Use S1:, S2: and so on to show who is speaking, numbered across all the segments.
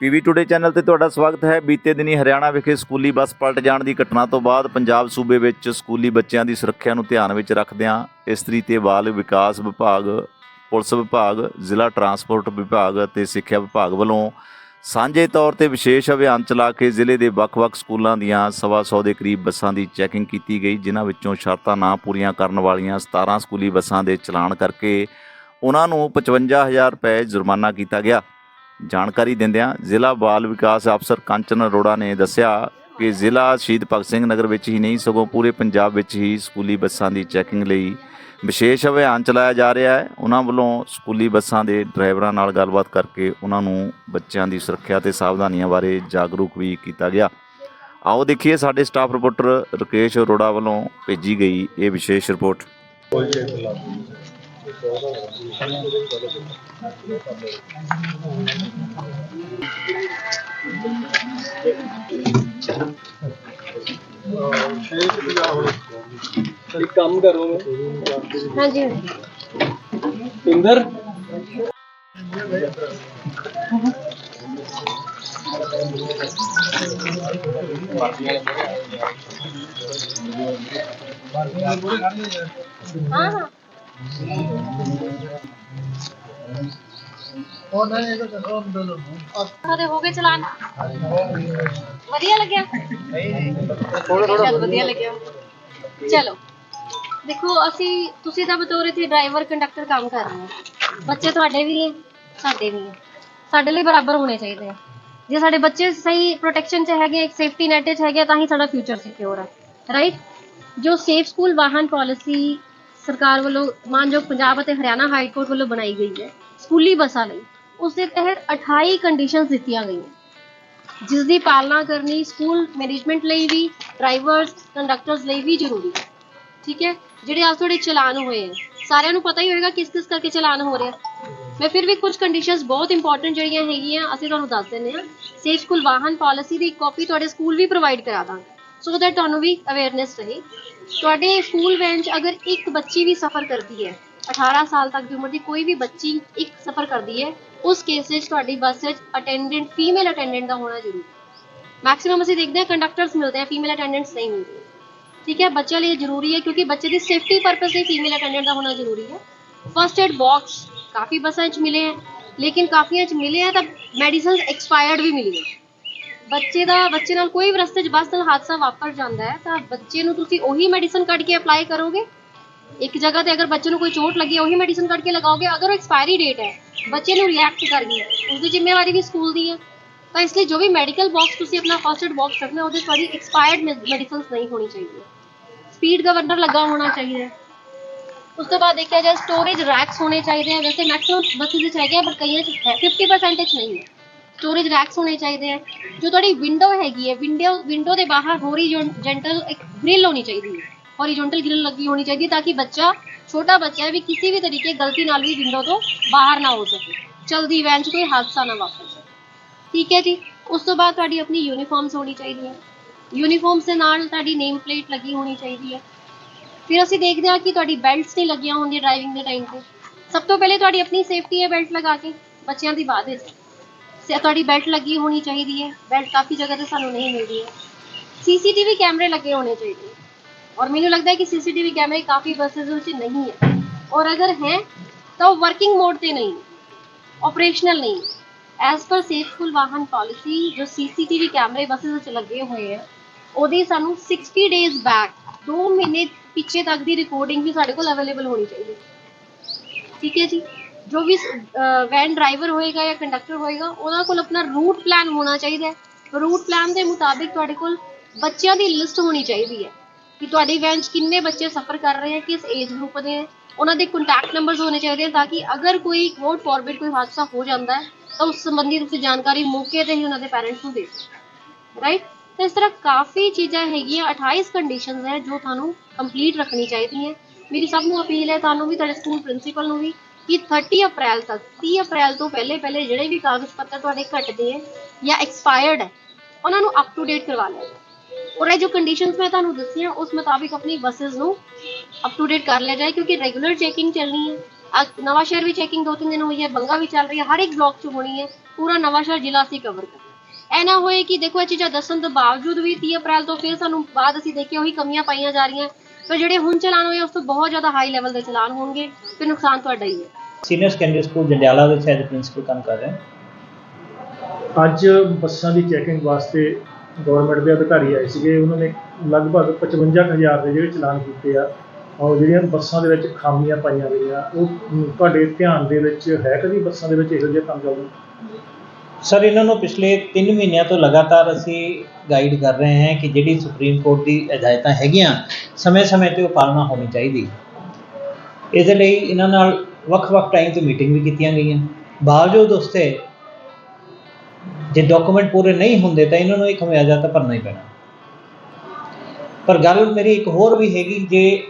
S1: PV today channel ਤੇ ਤੁਹਾਡਾ ਸਵਾਗਤ ਹੈ। ਬੀਤੇ ਦਿਨੀ ਹਰਿਆਣਾ ਵਿਖੇ ਸਕੂਲੀ ਬੱਸ ਪਲਟ ਜਾਣ ਦੀ ਘਟਨਾ ਤੋਂ ਬਾਅਦ ਪੰਜਾਬ ਸੂਬੇ ਵਿੱਚ ਸਕੂਲੀ ਬੱਚਿਆਂ ਦੀ ਸੁਰੱਖਿਆ ਨੂੰ ਧਿਆਨ ਵਿੱਚ ਰੱਖਦਿਆਂ ਇਸਤਰੀ ਤੇ ਬਾਲ ਵਿਕਾਸ ਵਿਭਾਗ, ਪੁਲਿਸ ਵਿਭਾਗ, ਜ਼ਿਲ੍ਹਾ ਟਰਾਂਸਪੋਰਟ ਵਿਭਾਗ ਅਤੇ ਸਿੱਖਿਆ ਵਿਭਾਗ ਵੱਲੋਂ ਸਾਂਝੇ ਤੌਰ ਤੇ ਵਿਸ਼ੇਸ਼ ਅਭਿਆਨ ਚਲਾ ਕੇ ਜ਼ਿਲ੍ਹੇ ਦੇ ਵੱਖ-ਵੱਖ ਸਕੂਲਾਂ ਦੀਆਂ ਸਵਾ ਸੌ ਦੇ ਕਰੀਬ ਬੱਸਾਂ ਦੀ ਚੈਕਿੰਗ ਕੀਤੀ ਗਈ, ਜਿਨ੍ਹਾਂ ਵਿੱਚੋਂ ਸ਼ਰਤਾਂ ਨਾ ਪੂਰੀਆਂ ਕਰਨ ਵਾਲੀਆਂ 17 ਸਕੂਲੀ ਬੱਸਾਂ ਦੇ ਚਲਾਨ ਕਰਕੇ ਉਹਨਾਂ ਨੂੰ 55000 ਰੁਪਏ ਜੁਰਮਾਨਾ ਕੀਤਾ ਗਿਆ। ਜਾਣਕਾਰੀ ਦਿੰਦਿਆਂ ਜ਼ਿਲ੍ਹਾ ਬਾਲ ਵਿਕਾਸ ਅਫਸਰ ਕੰਚਨ ਅਰੋੜਾ ਨੇ ਦੱਸਿਆ ਕਿ ਜ਼ਿਲ੍ਹਾ ਸ਼ਹੀਦ ਭਗਤ ਸਿੰਘ ਨਗਰ ਵਿੱਚ ਹੀ ਨਹੀਂ, ਸਗੋਂ ਪੂਰੇ ਪੰਜਾਬ ਵਿੱਚ ਹੀ ਸਕੂਲੀ ਬੱਸਾਂ ਦੀ ਚੈਕਿੰਗ ਲਈ ਵਿਸ਼ੇਸ਼ ਅਭਿਆਨ ਚਲਾਇਆ ਜਾ ਰਿਹਾ ਹੈ। ਉਹਨਾਂ ਵੱਲੋਂ ਸਕੂਲੀ ਬੱਸਾਂ ਦੇ ਡਰਾਈਵਰਾਂ ਨਾਲ ਗੱਲਬਾਤ ਕਰਕੇ ਉਹਨਾਂ ਨੂੰ ਬੱਚਿਆਂ ਦੀ ਸੁਰੱਖਿਆ ਤੇ ਸਾਵਧਾਨੀਆਂ ਬਾਰੇ ਜਾਗਰੂਕ ਵੀ ਕੀਤਾ ਗਿਆ। ਆਓ ਦੇਖੀਏ, ਸਾਡੇ ਸਟਾਫ ਰਿਪੋਰਟਰ ਰਕੇਸ਼ ਅਰੋੜਾ ਵੱਲੋਂ ਭੇਜੀ ਗਈ ਇਹ ਵਿਸ਼ੇਸ਼ ਰਿਪੋਰਟ।
S2: ਇੱਕ ਕੰਮ ਕਰੋ।
S3: ਹਾਂਜੀ।
S2: ਇੰਦਰ?
S3: ਹਾਂ ਹਾਂ। ਉਹਦੇ ਹੋ ਗਏ ਚਲਾਨ। ਵਧੀਆ ਲੱਗਿਆ? ਥੋੜਾ ਥੋੜਾ ਵਧੀਆ ਲੱਗਿਆ। ਚਲੋ। ਦੇਖੋ ਅਸੀਂ ਤੁਸੀਂ ਤਾਂ ਬਤੌਰ ਇੱਥੇ ਡਰਾਈਵਰ ਕੰਡਕਟਰ ਕੰਮ ਕਰ ਰਹੇ ਹੋ। ਬੱਚੇ ਤੁਹਾਡੇ ਵੀ ਨੇ ਸਾਡੇ ਵੀ ਨੇ। ਸਾਡੇ ਲਈ ਬਰਾਬਰ ਹੋਣੇ ਚਾਹੀਦੇ ਆ। ਜੇ ਸਾਡੇ ਬੱਚੇ ਸਹੀ ਪ੍ਰੋਟੈਕਸ਼ਨ 'ਚ ਹੈਗੇ ਇੱਕ ਸੇਫਟੀ ਨੈਟ 'ਚ ਹੈਗੇ ਤਾਂ ਹੀ ਸਾਡਾ ਫਿਊਚਰ ਸਿਕਿਉਰ ਹੈ ਰਾਈਟ ਜੋ ਸੇਫ ਸਕੂਲ ਵਾਹਨ ਪਾਲਿਸੀ ਸਰਕਾਰ ਵੱਲੋਂ ਮਾਨਯੋਗ ਪੰਜਾਬ ਅਤੇ ਹਰਿਆਣਾ ਹਾਈ ਕੋਰਟ ਵੱਲੋਂ ਬਣਾਈ ਗਈ ਹੈ ਸਕੂਲੀ ਬੱਸਾਂ ਲਈ। ਉਸ ਦੇ ਤਹਿਤ 28 ਕੰਡੀਸ਼ਨਸ ਦਿੱਤੀਆਂ ਗਈਆਂ। ਜਿਸ ਦੀ ਪਾਲਣਾ ਕਰਨੀ ਸਕੂਲ ਮੈਨੇਜਮੈਂਟ ਲਈ ਵੀ ਡਰਾਈਵਰਸ ਕੰਡਕਟਰਸ ਲਈ ਵੀ ਜ਼ਰੂਰੀ ਹੈ। ਠੀਕ ਹੈ? ਜਿਹੜੇ ਅੱਜ ਤੁਹਾਡੇ ਚਲਾਨ ਹੋਏ ਹੈ ਸਾਰਿਆਂ ਨੂੰ ਪਤਾ ਹੀ ਹੋਏਗਾ ਕਿਸ ਕਿਸ ਕਰਕੇ ਚਲਾਨ ਹੋ ਰਿਹਾ। ਮੈਂ ਫਿਰ ਵੀ ਕੁਝ ਕੰਡੀਸ਼ਨਸ ਬਹੁਤ ਇੰਪੋਰਟੈਂਟ ਜਿਹੜੀਆਂ ਹੈਗੀਆਂ, ਅਸੀਂ ਤੁਹਾਨੂੰ ਦੱਸ ਦਿੰਦੇ ਹਾਂ। ਸੇਫ ਸਕੂਲ ਵਾਹਨ ਪਾਲਿਸੀ ਦੀ ਕਾਪੀ ਤੁਹਾਡੇ ਸਕੂਲ ਵੀ ਪ੍ਰੋਵਾਈਡ ਕਰਾ ਦਾਂਗੇ ਸੋ ਦੈਟ ਤੁਹਾਨੂੰ ਵੀ ਅਵੇਅਰਨੈਸ ਰਹੇ। ਤੁਹਾਡੇ ਸਕੂਲ ਵੈਨ 'ਚ ਅਗਰ ਇੱਕ ਬੱਚੀ ਵੀ ਸਫ਼ਰ ਕਰਦੀ ਹੈ 18 ਸਾਲ ਤੱਕ ਦੀ ਉਮਰ ਦੀ ਕੋਈ ਵੀ ਬੱਚੀ ਇੱਕ ਸਫ਼ਰ ਕਰਦੀ ਹੈ, ਉਸ ਕੇਸ ਵਿੱਚ ਤੁਹਾਡੀ ਬੱਸ ਵਿੱਚ ਅਟੈਂਡੈਂਟ ਫੀਮੇਲ ਅਟੈਂਡੈਂਟ ਦਾ ਹੋਣਾ ਜ਼ਰੂਰੀ ਹੈ। ਮੈਕਸਿਮਮ ਅਸੀਂ ਦੇਖਦੇ ਹਾਂ ਕੰਡਕਟਰਸ ਮਿਲਦੇ ਆ ਫੀਮੇਲ ਅਟੈਂਡੈਂਟਸ ਨਹੀਂ ਮਿਲਦੇ। ਠੀਕ ਹੈ, ਬੱਚਿਆਂ ਲਈ ਜ਼ਰੂਰੀ ਹੈ ਕਿਉਂਕਿ ਬੱਚੇ ਦੀ ਸੇਫਟੀ ਪਰਪਸ ਲਈ ਫੀਮੇਲ ਅਟੈਂਡੈਂਟ ਦਾ ਹੋਣਾ ਜ਼ਰੂਰੀ ਹੈ। ਫਰਸਟ ਏਡ ਬਾਕਸ ਕਾਫੀ ਬੱਸਾਂ 'ਚ ਮਿਲੇ ਹੈ, ਲੇਕਿਨ ਕਾਫੀਆਂ 'ਚ ਮਿਲੇ ਹੈ ਤਾਂ ਮੈਡੀਸਿਨਸ ਐਕਸਪਾਇਰਡ ਵੀ ਮਿਲੀ ਹੈ ਬੱਚੇ ਦਾ, ਬੱਚੇ ਨਾਲ ਕੋਈ ਵੀ ਰਸਤੇ 'ਚ ਬੱਸ ਨਾਲ ਹਾਦਸਾ ਵਾਪਰ ਜਾਂਦਾ ਹੈ, ਤਾਂ ਬੱਚੇ ਨੂੰ ਤੁਸੀਂ ਉਹੀ ਮੈਡੀਸਨ ਕੱਢ ਕੇ ਅਪਲਾਈ ਕਰੋਗੇ ਇੱਕ ਜਗ੍ਹਾ ਤੇ ਅਗਰ ਬੱਚੇ ਨੂੰ ਕੋਈ ਚੋਟ ਲੱਗੀ ਹੈ ਉਹੀ ਮੈਡੀਸਨ ਕੱਢ ਕੇ ਲਗਾਓਗੇ, ਅਗਰ ਉਹ ਐਕਸਪਾਇਰੀ ਡੇਟ ਹੈ, ਬੱਚੇ ਨੂੰ ਰਿਐਕਟ ਕਰ ਗਈ ਉਸ ਦੀ ਜ਼ਿੰਮੇਵਾਰੀ ਵੀ ਸਕੂਲ ਦੀ ਹੈ। ਤਾਂ ਇਸ ਲਈ ਜੋ ਵੀ ਮੈਡੀਕਲ ਬਾਕਸ ਤੁਸੀਂ ਆਪਣਾ ਫਸਟ ਏਡ ਬਾਕਸ ਰੱਖਣਾ, ਉਹਦੇ ਤੁਹਾਡੀ ਐਕਸਪਾਇਰਡ ਮੈਡੀਸਿਨਸ ਨਹੀਂ ਹੋਣੀ ਚਾਹੀਦੀ। ਸਪੀਡ ਗਵਰਨਰ ਲੱਗਾ ਹੋਣਾ ਚਾਹੀਦਾ ਉਸ ਤੋਂ ਬਾਅਦ ਦੇਖਿਆ ਜਾਏ ਸਟੋਰੇਜ ਰੈਕਸ ਹੋਣੇ ਚਾਹੀਦੇ ਆ ਵੈਸੇ ਮੈਕਸਿਮਮ ਬੱਸਿਸ ਵਿੱਚ ਹੈਗੇ ਆ ਕਈਆਂ 'ਚ 50% 'ਚ ਨਹੀਂ ਹੈ। ਸਟੋਰੇਜ ਰੈਕਸ ਹੋਣੇ ਚਾਹੀਦੇ ਆ ਜੋ ਤੁਹਾਡੀ ਵਿੰਡੋ ਹੈਗੀ ਹੈ ਵਿੰਡੋ ਵਿੰਡੋ ਦੇ ਬਾਹਰ ਹੋਰੀਜ਼ੋਨਟਲ ਇੱਕ ਗ੍ਰਿਲ ਹੋਣੀ ਚਾਹੀਦੀ ਹੈ। ਹੋਰੀਜ਼ੋਨਟਲ ਗ੍ਰਿਲ ਲੱਗੀ ਹੋਣੀ ਚਾਹੀਦੀ ਹੈ ਤਾਂ ਕਿ ਬੱਚਾ, ਛੋਟਾ ਬੱਚਾ ਵੀ ਕਿਸੇ ਵੀ ਤਰੀਕੇ ਗਲਤੀ ਨਾਲ ਵੀ ਵਿੰਡੋ ਤੋਂ ਬਾਹਰ ਨਾ ਹੋ ਸਕੇ। ਚਲਦੀ ਵੈਨ 'ਚ ਕੋਈ ਹਾਦਸਾ ਨਾ ਵਾਪਰ ਸਕੇ। ਠੀਕ ਹੈ ਜੀ? ਉਸ ਤੋਂ ਬਾਅਦ ਤੁਹਾਡੀ ਆਪਣੀ ਯੂਨੀਫਾਰਮਸ ਹੋਣੀ ਚਾਹੀਦੀ ਹੈ। ਯੂਨੀਫਾਰਮਸ ਦੇ ਨਾਲ ਤੁਹਾਡੀ ਨੇਮ ਪਲੇਟ ਲੱਗੀ ਹੋਣੀ ਚਾਹੀਦੀ ਹੈ। ਫਿਰ ਅਸੀਂ ਦੇਖਦੇ ਹਾਂ ਕਿ ਤੁਹਾਡੀ ਬੈਲਟਸ ਨਹੀਂ ਲੱਗੀਆਂ ਹੁੰਦੀਆਂ ਡਰਾਈਵਿੰਗ ਦੇ ਟਾਈਮ ਤੇ। ਸਭ ਤੋਂ ਪਹਿਲੇ ਤੁਹਾਡੀ ਆਪਣੀ ਸੇਫਟੀ ਹੈ ਬੈਲਟ ਲਗਾ ਕੇ, ਬੱਚਿਆਂ ਦੀ ਬਾਅਦ ਵਿੱਚ ਤੁਹਾਡੀ ਬੈਲਟ ਲੱਗੀ ਹੋਣੀ ਚਾਹੀਦੀ ਹੈ। ਬੈਲਟ ਕਾਫੀ ਜਗ੍ਹਾ ਤੇ ਸਾਨੂੰ ਨਹੀਂ ਮਿਲਦੀ ਹੈ। ਸੀਸੀਟੀਵੀ ਕੈਮਰੇ ਲੱਗੇ ਹੋਣੇ ਚਾਹੀਦੇ ਔਰ ਮੈਨੂੰ ਲੱਗਦਾ ਹੈ ਕਿ ਸੀਸੀਟੀਵੀ ਕੈਮਰੇ ਕਾਫੀ ਬੱਸਸ ਵਿੱਚ ਨਹੀਂ ਹੈ ਔਰ ਅਗਰ ਹੈ ਤਾਂ ਉਹ ਵਰਕਿੰਗ ਮੋਡ ਤੇ ਨਹੀਂ ਆਪਰੇਸ਼ਨਲ ਨਹੀਂ ਐਸ ਪਰ ਸੇਫ ਵਾਹਨ ਪਾਲਿਸੀ ਜੋ ਸੀਸੀਟੀਵੀ ਕੈਮਰੇ ਬੱਸਸ ਵਿੱਚ ਲੱਗੇ ਹੋਏ ਹੈ ਉਹਦੀ ਸਾਨੂੰ 60 ਡੇਜ਼ ਬੈਕ 2 ਮਹੀਨੇ ਪਿੱਛੇ ਤੱਕ ਦੀ ਰਿਕਾਰਡਿੰਗ ਵੀ ਸਾਡੇ ਕੋਲ ਅਵੇਲੇਬਲ ਹੋਣੀ ਚਾਹੀਦੀ ਠੀਕ ਹੈ ਜੀ? ਜੋ ਵੀ ਵੈਨ ਡਰਾਈਵਰ ਹੋਏਗਾ ਜਾਂ ਕੰਡਕਟਰ ਹੋਏਗਾ, ਉਹਨਾਂ ਕੋਲ ਆਪਣਾ ਰੂਟ ਪਲਾਨ ਹੋਣਾ ਚਾਹੀਦਾ ਹੈ। ਰੂਟ ਪਲਾਨ ਦੇ ਮੁਤਾਬਿਕ ਤੁਹਾਡੇ ਕੋਲ ਬੱਚਿਆਂ ਦੀ ਲਿਸਟ ਹੋਣੀ ਚਾਹੀਦੀ ਹੈ। ਕਿ ਤੁਹਾਡੀ ਵੈਨ 'ਚ ਕਿੰਨੇ ਬੱਚੇ ਸਫ਼ਰ ਕਰ ਰਹੇ ਹੈ ਕਿਸ ਏਜ ਗਰੁੱਪ ਦੇ? ਹੈ ਉਹਨਾਂ ਦੇ ਕੰਟੈਕਟ ਨੰਬਰਸ ਹੋਣੇ ਚਾਹੀਦੇ ਹਨ ਤਾਂ ਕਿ ਅਗਰ ਕੋਈ ਗੋਡ ਫੋਰਵਰਡ ਕੋਈ ਹਾਦਸਾ ਹੋ ਜਾਂਦਾ ਹੈ, ਤਾਂ ਉਸ ਸੰਬੰਧੀ ਤੁਸੀਂ ਜਾਣਕਾਰੀ ਮੌਕੇ ਤੇ ਹੀ ਉਹਨਾਂ ਦੇ ਪੈਰੈਂਟਸ ਨੂੰ ਦੇ ਸਕੋ ਰਾਈਟ ਤਾਂ ਇਸ ਤਰ੍ਹਾਂ ਕਾਫੀ ਚੀਜ਼ਾਂ ਹੈਗੀਆਂ 28 ਕੰਡੀਸ਼ਨਸ ਹੈ ਜੋ ਤੁਹਾਨੂੰ ਕੰਪਲੀਟ ਰੱਖਣੀ ਚਾਹੀਦੀਆਂ ਮੇਰੀ ਸਭ ਨੂੰ ਅਪੀਲ ਹੈ ਤੁਹਾਨੂੰ ਵੀ, ਤੁਹਾਡੇ ਸਕੂਲ ਪ੍ਰਿੰਸੀਪਲ ਨੂੰ ਵੀ, ਕਿ 30 ਅਪ੍ਰੈਲ ਤੱਕ 30 ਅਪ੍ਰੈਲ ਤੋਂ ਪਹਿਲੇ ਪਹਿਲੇ ਜਿਹੜੇ ਵੀ ਕਾਗਜ਼ ਪੱਤਰ ਤੁਹਾਡੇ ਘਟਦੇ ਹੈ ਜਾਂ ਐਕਸਪਾਇਰਡ ਹੈ, ਉਹਨਾਂ ਨੂੰ ਅਪ ਟੂ ਡੇਟ ਕਰਵਾ ਲਿਆ ਔਰ ਇਹ ਜੋ ਕੰਡੀਸ਼ਨਸ ਮੈਂ ਤੁਹਾਨੂੰ ਦੱਸੀਆਂ ਉਸ ਮੁਤਾਬਿਕ ਆਪਣੀ ਬੱਸਸ ਨੂੰ ਅਪ ਟੂ ਡੇਟ ਕਰ ਲਿਆ ਜਾਏ ਕਿਉਂਕਿ ਰੈਗੂਲਰ ਚੈਕਿੰਗ ਚੱਲਣੀ ਹੈ। ਨਵਾਂ ਸ਼ਹਿਰ ਵੀ ਚੈਕਿੰਗ ਦੋ ਤਿੰਨ ਦਿਨ ਹੋਈ ਹੈ ਬੰਗਾ ਵੀ ਚੱਲ ਰਹੀ ਹੈ ਹਰ ਇੱਕ ਬਲਾਕ 'ਚ ਹੋਣੀ ਹੈ ਪੂਰਾ ਨਵਾਂ ਸ਼ਹਿਰ ਜ਼ਿਲ੍ਹਾ ਅਸੀਂ ਕਵਰ ਕਰਨਾ ਐ ਨਾ ਹੋਏ ਕਿ ਦੇਖੋ ਇਹ ਚੀਜ਼ਾਂ ਦੱਸਣ ਤੋਂ ਬਾਵਜੂਦ ਵੀ 30 ਅਪ੍ਰੈਲ ਤੋਂ ਫਿਰ ਸਾਨੂੰ ਬਾਅਦ ਅਸੀਂ ਦੇਖਿਆ ਉਹੀ ਕਮੀਆਂ ਪਾਈਆਂ ਜਾ ਰਹੀਆਂ। ਪਰ ਜਿਹੜੇ ਹੁਣ ਚਲਾਨ ਹੋਏ ਉਸ ਤੋਂ ਬਹੁਤ ਜ਼ਿਆਦਾ ਹਾਈ ਲੈਵਲ ਦੇ ਚਲਾਨ ਹੋਣਗੇ ਫਿਰ ਨੁਕਸਾਨ ਤੁਹਾਡਾ ਹੀ ਹੈ।
S4: ਸੀਨੀਅਰ ਸੈਕੰਡਰੀ ਸਕੂਲ ਜੰਡਿਆਲਾ ਵਿੱਚ ਐਜ਼ ਪ੍ਰਿੰਸੀਪਲ ਕੰਮ ਕਰ ਰਿਹਾ
S5: ਅੱਜ ਬੱਸਾਂ ਦੀ ਚੈਕਿੰਗ ਵਾਸਤੇ ਗਵਰਨਮੈਂਟ ਦੇ ਅਧਿਕਾਰੀ ਆਏ ਸੀਗੇ, ਉਹਨਾਂ ਨੇ ਲਗਭਗ 55000 ਦੇ ਜਿਹੜੇ ਚਲਾਨ ਕੀਤੇ ਆ ਔਰ ਜਿਹੜੀਆਂ ਬੱਸਾਂ ਦੇ ਵਿੱਚ ਖਾਮੀਆਂ ਪਾਈਆਂ ਗਈਆਂ, ਉਹ ਤੁਹਾਡੇ ਧਿਆਨ ਦੇ ਵਿੱਚ ਹੈ ਕਦੀ ਬੱਸਾਂ ਦੇ ਵਿੱਚ ਇਹੋ ਜਿਹਾ ਕੰਮ ਚੱਲਦਾ?
S4: ਸਰ, ਇਹਨਾਂ ਨੂੰ ਪਿਛਲੇ 3 ਮਹੀਨਿਆਂ ਤੋਂ ਲਗਾਤਾਰ ਅਸੀਂ ਗਾਈਡ ਕਰ ਰਹੇ ਹਾਂ ਕਿ ਜਿਹੜੀ ਸੁਪਰੀਮ ਕੋਰਟ ਦੀ ਹਦਾਇਤਾਂ ਹੈਗੀਆਂ, ਸਮੇਂ-ਸਮੇਂ ਤੇ ਉਹ ਪਾਲਣਾ ਹੋਣੀ ਚਾਹੀਦੀ। ਇਹਦੇ ਲਈ ਇਹਨਾਂ ਨਾਲ ਵੱਖ-ਵੱਖ ਟਾਈਮ ਤੇ ਮੀਟਿੰਗ ਵੀ ਕੀਤੀਆਂ ਗਈਆਂ। ਬਾਵਜੂਦ ਉਸ ਜੇ ਡਾਕੂਮੈਂਟ ਪੂਰੇ ਨਹੀਂ ਹੁੰਦੇ ਤਾਂ ਇਹਨਾਂ ਨੂੰ ਇੱਕ ਖਮਿਆਜਾ ਤਾਂ ਭਰਨਾ ਹੀ ਪੈਣਾ। ਪਰ ਗੱਲ ਮੇਰੀ ਇੱਕ ਹੋਰ ਵੀ ਹੈਗੀ, ਜੇ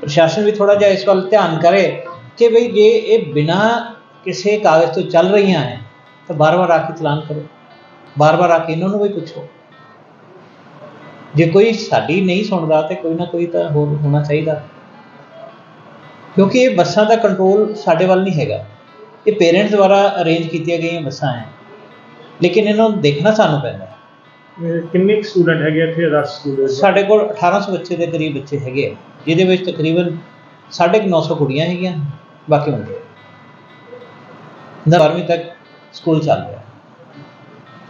S4: ਪ੍ਰਸ਼ਾਸਨ ਵੀ ਥੋੜਾ ਜਿਹਾ ਇਸ ਵੱਲ ਧਿਆਨ ਕਰੇ ਕਿ ਭਈ ਜੇ ਇਹ ਬਿਨਾ ਕਿਸੇ ਕਾਗਜ਼ ਤੋਂ ਚੱਲ ਰਹੀਆਂ ਹੈ, ਤਾਂ ਬਾਰ-ਬਾਰ ਆ ਕੇ ਚਲਾਨ ਕਰੋ। ਬਾਰ-ਬਾਰ ਆ ਕੇ ਇਹਨਾਂ ਨੂੰ ਵੀ ਪੁੱਛੋ। ਜੇ ਕੋਈ ਸਾਡੀ ਨਹੀਂ ਸੁਣਦਾ ਤੇ ਕੋਈ ਨਾ ਕੋਈ ਤਾਂ ਹੋਰ ਹੋਣਾ ਚਾਹੀਦਾ। ਕਿਉਂਕਿ ਇਹ ਬੱਸਾਂ ਦਾ ਕੰਟਰੋਲ ਸਾਡੇ ਵੱਲ ਨਹੀਂ ਹੈਗਾ। ਇਹ ਪੇਰੈਂਟਸ ਦੁਆਰਾ ਅਰੇਂਜ ਕੀਤੀਆਂ ਗਈਆਂ ਬੱਸਾਂ ਹੈ। ਲੇਕਿਨ ਇਹਨਾਂ ਨੂੰ ਦੇਖਣਾ ਸਾਨੂੰ ਪੈਂਦਾ। ਹੈ।
S5: ਕਿੰਨੇ ਸਟੂਡੈਂਟ ਹੈਗੇ ਇੱਥੇ ਰਸ ਸਕੂਲ ਦੇ ਵਿੱਚ
S4: ਸਾਡੇ ਕੋਲ 1800 ਬੱਚੇ ਦੇ ਕਰੀਬ ਬੱਚੇ ਹੈਗੇ ਆ, ਜਿਹਦੇ ਵਿੱਚ ਤਕਰੀਬਨ 950 ਕੁੜੀਆਂ ਹੈਗੀਆਂ ਬਾਕੀ ਮੁੰਡੇ। 12ਵੀਂ ਤੱਕ ਸਕੂਲ ਚੱਲ ਰਿਹਾ।